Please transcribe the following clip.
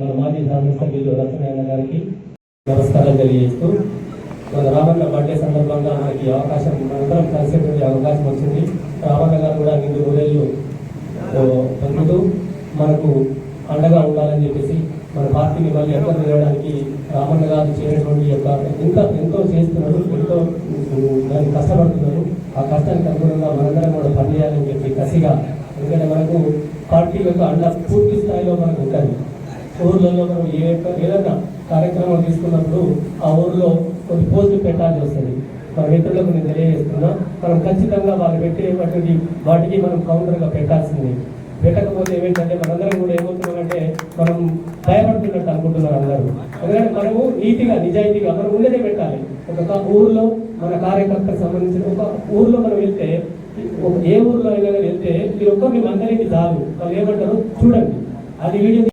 మన మాజీ శాసనసభ్యులు రత్నారాయణ గారికి నమస్కారం తెలియజేస్తూ మన రామన్న బర్త్డే సందర్భంగా మనకి అవకాశం మనందరం కలిసేటువంటి అవకాశం వచ్చింది. రామన్న గారు కూడా నిండు రోజులు పొందుతూ మనకు అండగా ఉండాలని చెప్పేసి మన పార్టీని మళ్ళీ ఎక్కడ నిలవడానికి రామన్న గారు చేసినటువంటి యొక్క ఎంత ఎంతో చేస్తున్నారు ఎంతో దాన్ని దానికి కష్టపడుతున్నారు. ఆ కష్టానికి అనుగుణంగా మనందరం కూడా పనిచేయాలని చెప్పి కసిగా ఎందుకంటే మనకు పార్టీ యొక్క అండ పూర్తి స్థాయిలో మనకు ఉంటుంది. ఊర్లలో మనం ఏ ఏదైనా కార్యక్రమం తీసుకున్నప్పుడు ఆ ఊర్లో కొన్ని పోస్టులు పెట్టాల్సి వస్తుంది. మన మిత్రులకు నేను తెలియజేస్తున్నా మనం ఖచ్చితంగా వాళ్ళు పెట్టేటువంటి వాటికి మనం కౌంటర్గా పెట్టాల్సింది. పెట్టకపోతే ఏమిటంటే మనందరం కూడా ఏమవుతున్నామంటే మనం భయపడుతున్నట్టు అనుకుంటున్నారు అందరూ. ఎందుకంటే మనము నీతిగా నిజాయితీగా మనం ఉండేదే పెట్టాలి. ఒక ఊరిలో ఊర్లో మన కార్యకర్తకు సంబంధించిన ఒక ఊర్లో మనం వెళ్తే ఏ ఊర్లో అయినా వెళ్తే మీరు మీ మందరికి చాలు. వాళ్ళు ఏమంటారు చూడండి. అది వీడియో